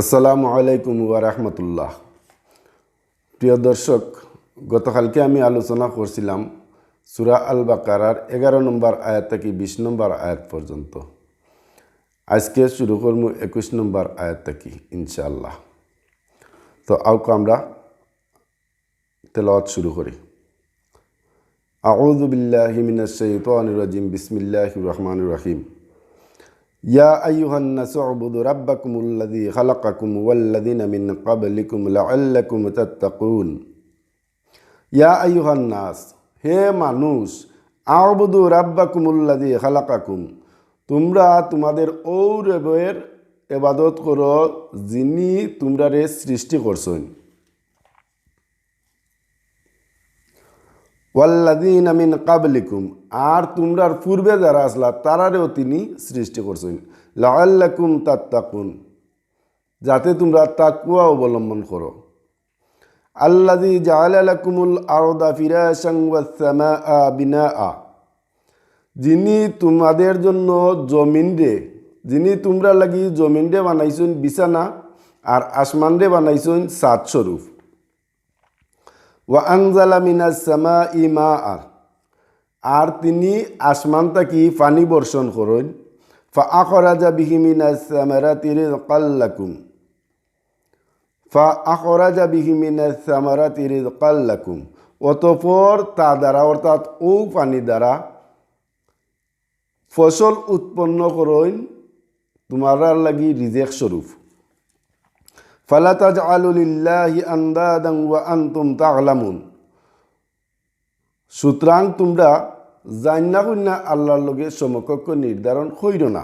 আসসালামু আলাইকুম ওয়ারহমতুল্লাহ প্রিয় দর্শক, গতকালকে আমি আলোচনা করছিলাম সুরা আল বাকারার এগারো নম্বর আয়াত থেকে বিশ নম্বর আয়াত পর্যন্ত। আজকে শুরু করব একুশ নম্বর আয়াত থেকে, ইনশাআল্লাহ। তো আউকে আমরা তেলাওয়াত শুরু করি। আউযু বিল্লাহি মিনাশ শাইতানির রাজিম, বিসমিল্লাহির রহমানির রহিম। ইয়া আইয়ুহান্নাসু উবুদু রাব্বাকুমুল্লাযী খালাকাকুম ওয়াল্লাযীনা মিন ক্বাবলিকুম লাআল্লাকুম তাত্তাকুন ইয়া আইয়ুহান্নাস হে মানুষ আবুদু রাব্বাকুমুল্লাযী খালাকাকুম তোমরা তোমাদের ঔরবের এবাদত করো যিনি তোমরা সৃষ্টি করছেন। ওয়াল্লাদিন আমিন কাবলিকুম আর তোমরার পূর্বে যারা আসলা, তারারেও তিনি সৃষ্টি করছেন। লাল্লাকুম তাত্তাকুন, যাতে তোমরা তাকুয়া অবলম্বন করো। আল্লাদি জালালাকুমুল আরদা ফিরাশাং ওয়াসসামা বিনা যিনি তোমাদের জন্য জমিন রে, যিনি তোমরা লাগি জমিন রে বানাইছেন বিছানা, আর আসমান রে বানাইছেন সাত স্বরূপ। ওয়া আংজালা মিনাস সামা ইমা আর আর তিনি আসমান তাকি পানি বর্ষণ করেন। ফা আখরাজা বিহি মিনাস সামারাতি রিজকাল্লাকুম ফা আখরাজা বিহি মিনাস সামারাতি রিজকাল্লাকুম অতঃপর তা দ্বারা, অর্থাৎ ও পানি দ্বারা ফসল উৎপন্ন করেন। তোমার লাগি রিজেক স্বরূপ। ফালা তাজআলু লিল্লাহি ওয়া আনতুম তা'লামুন সুতরাং তোমরা জান্না কন্যা আল্লাহর লগে সমকক্ষ নির্ধারণ কইর না।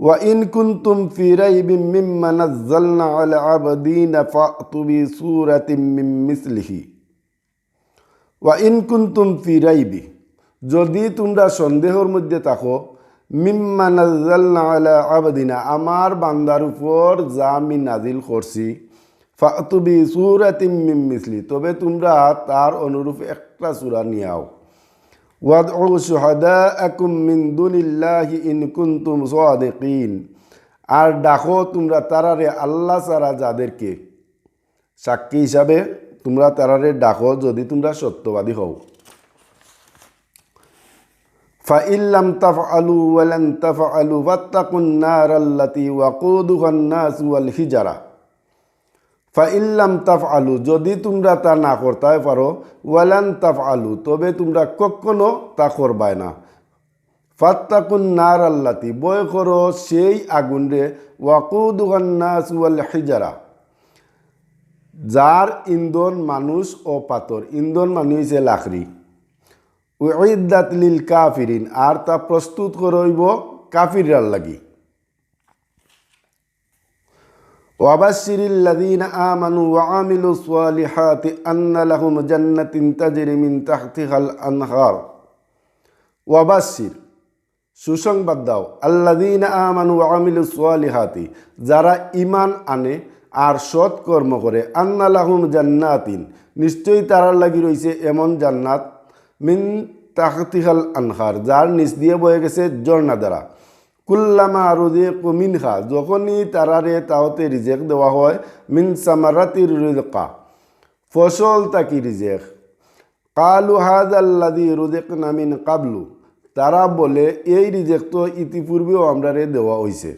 ওয়া ইন কুনতুম ফি রাইবিন মিম্মা নাযালনা আলা আবদিনা ফাতু বি সূরাতিন মিন মিসলিহি। ওয়া ইন কুনতুম ফি রাইবি, যদি তোমরা সন্দেহের মধ্যে থাকো মিম্মা আমার বান্দার উপর যা আমি নাজিল করছি ফাতুবি সুরাতিম মিম মিসলি, তবে তোমরা তার অনুরূপ একটা সুরা নিয়াও। আর ডাকো তোমরা তারারে আল্লাহ ছাড়া যাদেরকে। সাক্ষী হিসাবে তোমরা তারারে ডাকো যদি তোমরা সত্যবাদী হও। ফাইল্লাম তাফ আলু تَفْعَلُوا তাফ আলু الَّتِي وَقُودُهَا النَّاسُ ওয়াল হিজারা ফাইল্লাম তাফ আলু যদি তোমরা তা না করতে পারো ওয়ালান তাফ আলু তবে তোমরা কখনো তা করবায় না। ফাত্তাকুন নার আল্লাতি বয় করো সেই আগুন রে ওয়াকুদুহান্নাস ওয়াল হিজারা যার ইন্ধন মানুষ ও পাথর। ইন্ধন মানুষ লাখড়ি উইদাত লিল কাফিরিন আর তা প্রস্তুত করইব কাফিরার লাগি وبشر الذين آمنوا وعملوا الصالحات أن لهم جنة تجري من تحتها الأنهار وبشر সুসংবাদ দাও আল্লাদিন আমানু আমিলু সোয়ালিহাতি যারা ইমান আনে আর সৎ কর্ম করে আন্নালাহুম জান্নাতিন নিশ্চয়ই তারার লাগি রয়েছে এমন জান্নাত মিন তাহতিহাল আনহার যার নিচ দিয়ে বয়ে গেছে ঝর্ণা দ্বারা কুল্লামা রোজে মিনহা যখনই তারারে তাহতে রিজেক দেওয়া হয়, মিন সামারাতির রিজকা ফসল তাকি রিজেক কালু হাজ আল্লাদি রোজেক নামিন কাবলু। তারা বলে, এই রিজেক তো ইতিপূর্বেও আমরারে দেওয়া হয়েছে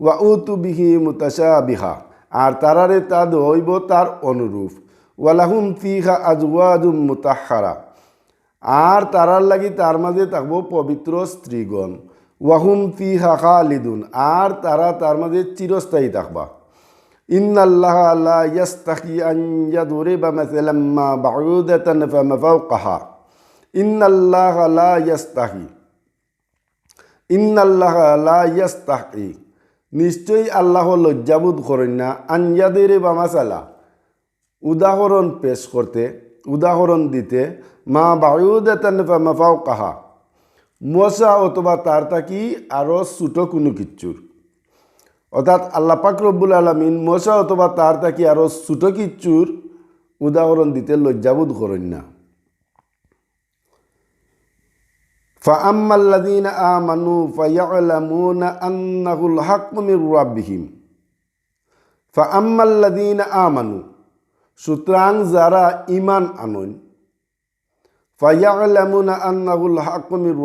ওয়া উতু বিহি মুতাশা বিহা আর তারারে তা দেওয়া হইব তার অনুরূপ ওয়ালাহুম ফিহা আজওয়াজুম মুতাহারা আর তারার লাগি তার মাঝে থাকব পবিত্র স্ত্রীগণ। ওয়াহুম ফি হাকা লিদুন আর তারা তার মাঝে চিরস্থায়ী থাকবা। ফাওকাহা। ইন্নাল্লাহ ইন্নাল্লাহ নিশ্চয়ই আল্লাহ লজ্জাবোধ করেন না আনজাদের বা উদাহরণ পেশ করতে উদাহরণ দিতে মা বায়ুদাতানফাও কাহা মশা অথবা তার তাকি আরও ছোটো কোনো কিচ্ছুর অর্থাৎ আল্লাহ পাক রব্বুল আলমিন মশা অথবা তার তাকি আরও ছোটো কিচ্ছুর উদাহরণ দিতে লজ্জাবোধ করেন না فأما الذين آمنوا فيعلمون أنه الحق من ربهم ফা আম্মাল্লাদিন আমানু সুতরাং যারা ইমান আনন, ফায়ালামুনা আন্নাহুল হাকমির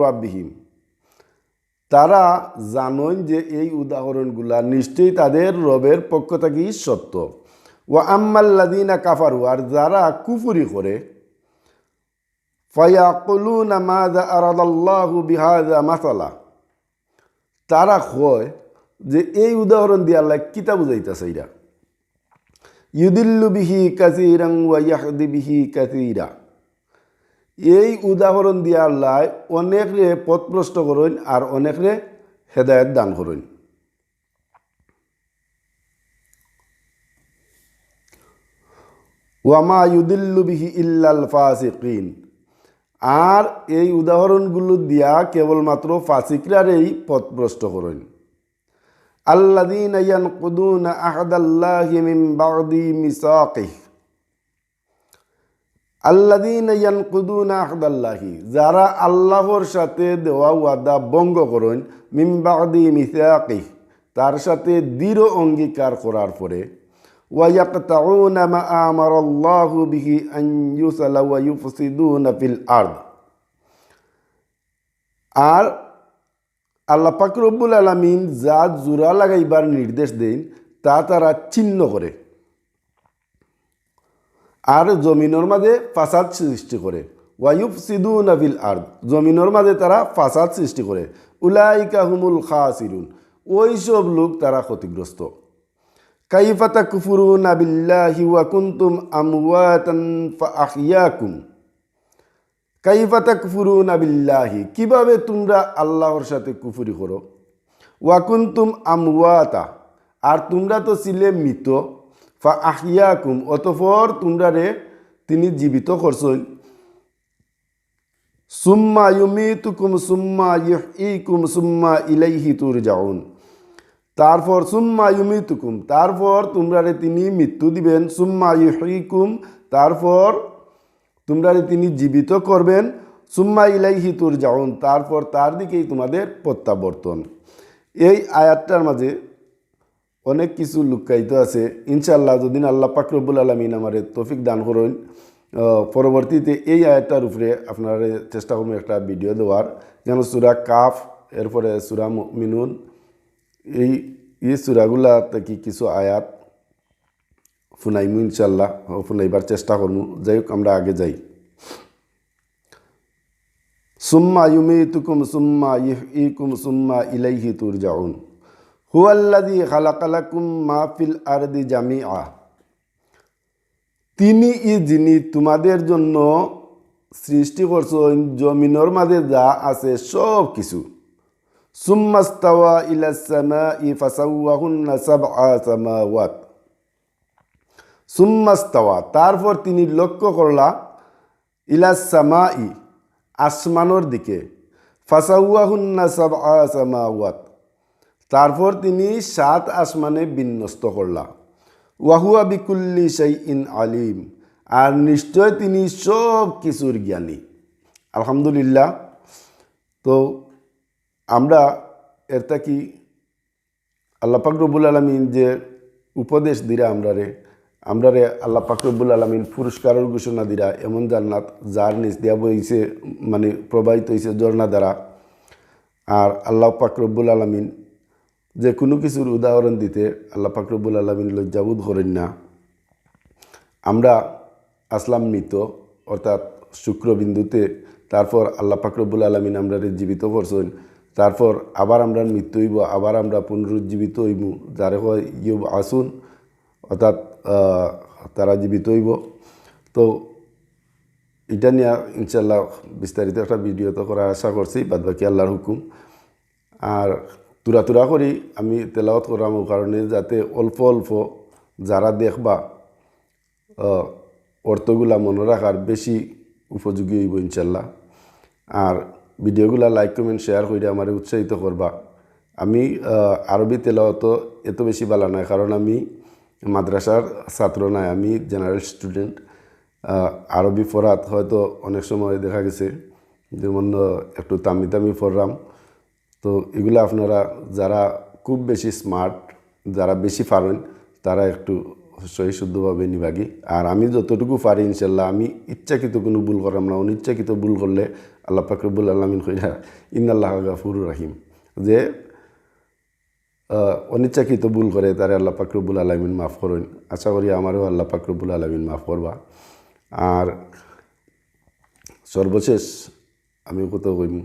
তারা জানন যে এই উদাহরণগুলা নিশ্চয়ই তাদের রবের পক্ষ থেকেই সত্য। ও আম্মাল্লাদিনা কাফারু, আর যারা কুফুরি করে, ফায়াকুলুনা মাযা আরাদাল্লাহু বিহাযা মাসালা, তারা কয় যে এই উদাহরণ দিয়ে আল্লাহ কিতা বুঝাইতেছে এরা। ইউদিল্লু বিহি কাসিরাং ওয়া বিহি কাসিরা। এই উদাহরণ দিয়ে আল্লাহ অনেকরে পথপ্রষ্ট করেন আর অনেকরে হেদায়ত দান করেন। ওয়ামা ইউদিল্লু বিহি ইল্লাল ফাসিকিন। আর এই উদাহরণগুলো দিয়া কেবলমাত্র ফাসিকরারেই পথভ্রষ্ট করেন। আল্লাদিন ইয়ানকুদুন আহাদাল্লাহি মিন বাদি মিসাকিহ আল্লাদিন ইয়ানকুদুন আহাদাল্লাহি যারা আল্লাহর সাথে দেওয়া ওয়াদা ভঙ্গ করেন মিন বাদি মিসাকিহ তার সাথে দৃঢ় অঙ্গীকার করার পরে ويقطعون ما أمر الله به أن يصل ويفسدون في الأرض আর আল্লাহ পাক রব্বুল আলমিন যা জোড়া লাগাইবার নির্দেশ দেন, তা তারা চিহ্ন করে। আর জমিনের মাঝে ফাসাদ সৃষ্টি করে। ওয়াইফ সিদু নাবিল আর জমিনের মাঝে তারা ফাসাদ সৃষ্টি করে। উলাইকা হুমুল খাসিরুন ওই সব লোক তারা ক্ষতিগ্রস্ত। কাইফা তাকফুরুনা বিল্লাহি ওয়া কুনতুম আমওয়াতান ফাআহইয়াকুম। কাইফা তাকফুরুনা বিল্লাহি? কীভাবে তোমরা আল্লাহর সাথে কুফরি করো? ওয়া কুনতুম আমওয়াতা? আর তোমরা তো ছিলে মৃত ফা আহিয়াকুম অতঃপর তোমরা রে, তিনি জীবিত করছেন। সুম্মা ইউমিতুকুম, সুম্মা ইউহইকুম, সুম্মা ইলাইহি তুরজাউন। তারপর সুম্মা ইউমিতুকুম, তারপর তোমরা রে, তিনি মৃত্যু দিবেন। সুম্মা ইউহিকুম তারপর তোমরা তিনি জীবিত করবেন। সুম্মা ইলাইহি তুর যাউন তারপর তার দিকেই তোমাদের প্রত্যাবর্তন। এই আয়াতটার মাঝে অনেক কিছু লুকায়িত আছে। ইনশাল্লাহ যদি আল্লাহ পাকরবুল আলমিন আমার তফিক দান করেন পরবর্তীতে এই আয়াতটার উপরে আপনারা চেষ্টা করবেন একটা ভিডিও দেওয়ার। যেন সুরা কাফ, এরপরে সুরা মিনুন এই এই সুরাগুলা থেকে কিছু আয়াত ফুনাইমু ইনশাল্লাহ ফুনাইবার চেষ্টা করমু। যাই হোক, আমরা আগে যাই। সুম্মা ইউমিতুকুম, সুম্মা ইকুম সুম্মা ইলাইহি তুরজাউন। হুয়াল্লাযী খালাকালাকুম মা ফিল আরদি জামিআ। তিনি ই যিনি তোমাদের জন্য সৃষ্টি করছেন জমিনের মাঝে যা আছে সব কিছু। সুম্মাস্তাওয়া ইলা সামাই ফাসাওয়াহুন্না সাবআ সামাওয়াত। সুম্মাস্তাওয়া। তারপর তিনি লক্ষ্য করলা ইলা ই আসমানোর দিকে। ফাসাউয়াহুন্না তারপর তিনি সাত আসমানে বিন্যস্ত করলা। ওয়াহুয়া বিকুল্লি সেই ইন আলিম। আর নিশ্চয় তিনি সব কিছুর জ্ঞানী। আলহামদুলিল্লাহ। তো আমরা এর কি আল্লাহ পাকরবুল আলমিন যে উপদেশ দিরা আমরা রে আমরা রে আল্লাহ পাকরবুল আলমিন পুরস্কারের ঘোষণা দিরা, এমন জান্নাত যার নিচ দিয়া বইছে মানে প্রবাহিত হয়েছে ঝর্ণা দ্বারা। আর আল্লাহ পাকরবুল আলমিন যে কোনো কিছুর উদাহরণ দিতে আল্লাহ পাকরবুল আলমিন লজ্জাবোধ করেন না। আমরা আসলাম মৃত, অর্থাৎ শুক্রবিন্দুতে, তারপর আল্লাহ পাকরবুল আলমিন আমরা রে জীবিত করছেন, তারপর আবার আমরা মৃত্যু হইব, আবার আমরা পুনরুজ্জীবিত হইব, যারে হয় ইউব আসুন অর্থাৎ তারা জীবিত হইব। তো এটা নিয়ে ইনশাল্লাহ বিস্তারিত একটা ভিডিও তো করার আশা করছি বাদ বাকি আল্লাহর হুকুম। আর তুরা তুরা করি, আমি তেলাওত করাম, কারণে যাতে অল্প অল্প যারা দেখবা অর্থগুলা মনে রাখার বেশি উপযোগী হইব ইনশাল্লাহ আর ভিডিওগুলো লাইক, কমেন্ট, শেয়ার করে আমার উৎসাহিত করবা। আমি আরবি তেলাওয়াত এত বেশি ভালো নয়, কারণ আমি মাদ্রাসার ছাত্র নয় আমি জেনারেল স্টুডেন্ট আরবি পড়াত হয়তো অনেক সময় দেখা গেছে, যেমন একটু তামি তামি পড়লাম তো এগুলো আপনারা যারা খুব বেশি স্মার্ট যারা বেশি পারেন, তারা একটু সহি শুদ্ধভাবে নিবাগি। আর আমি যতটুকু পারি, ইনশাল্লাহ, আমি ইচ্ছাকৃত কোনো ভুল করাম না। অনিচ্ছাকৃত ভুল করলে আল্লাহ ফাকরবুল আলমিন কইরা ইন্দাল্লাহ গাফুর রাহিম। যে অনিচ্ছাকৃত ভুল করে তারে আল্লাহ পাকরবুল আলমিন মাফ করেন। আশা করি আমারও আল্লাহ পাকরবুল আলমিন মাফ করবা। আর সর্বশেষ আমি কত কইম,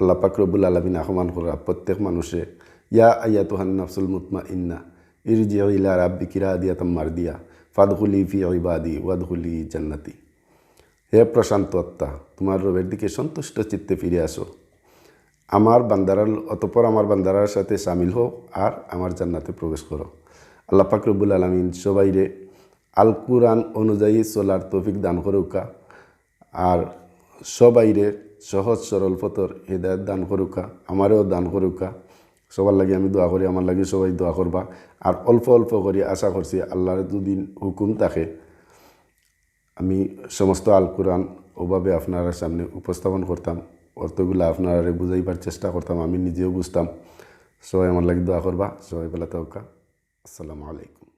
আল্লাহ পাকরবুল আলমিন আহমান করা প্রত্যেক মানুষে, ইয়া আয়া তুহান নাফসুল মুতমা ইন্না ইরজি ইলা রাব্বি কিরা দিয়া তাম্মার দিয়া ফাদহুলি ফি ইবাদি ওয়াদহুলি জান্নাতি। হে প্রশান্ত আত্মা, তোমার রবের দিকে সন্তুষ্ট চিত্তে ফিরে আসো। আমার বান্দারার অতপর আমার বান্দারার সাথে সামিল হও আর আমার জান্নাতে প্রবেশ করো। আল্লাহ পাকরবুল আলমিন সবাইরে আল কুরআন অনুযায়ী চলার তৌফিক দান করুকা, আর সবাইরে সহজ সরল পথর হৃদায়ত দান করুকা, আমারও দান করুকা। সবার লাগে আমি দোয়া করি, আমার লাগে সবাই দোয়া করবা। আর অল্প অল্প করি, আশা করছি আল্লাহর দুদিন হুকুম থাকে। আমি সমস্ত আল কোরআন ওভাবে আপনার সামনে উপস্থাপন করতাম। অর্থগুলো আপনারা বুঝাইবার চেষ্টা করতাম, আমি নিজেও বুঝতাম। সবাই আমার লাগে দোয়া করবা, সবাই বেলা তাওকা আসসালামু আলাইকুম।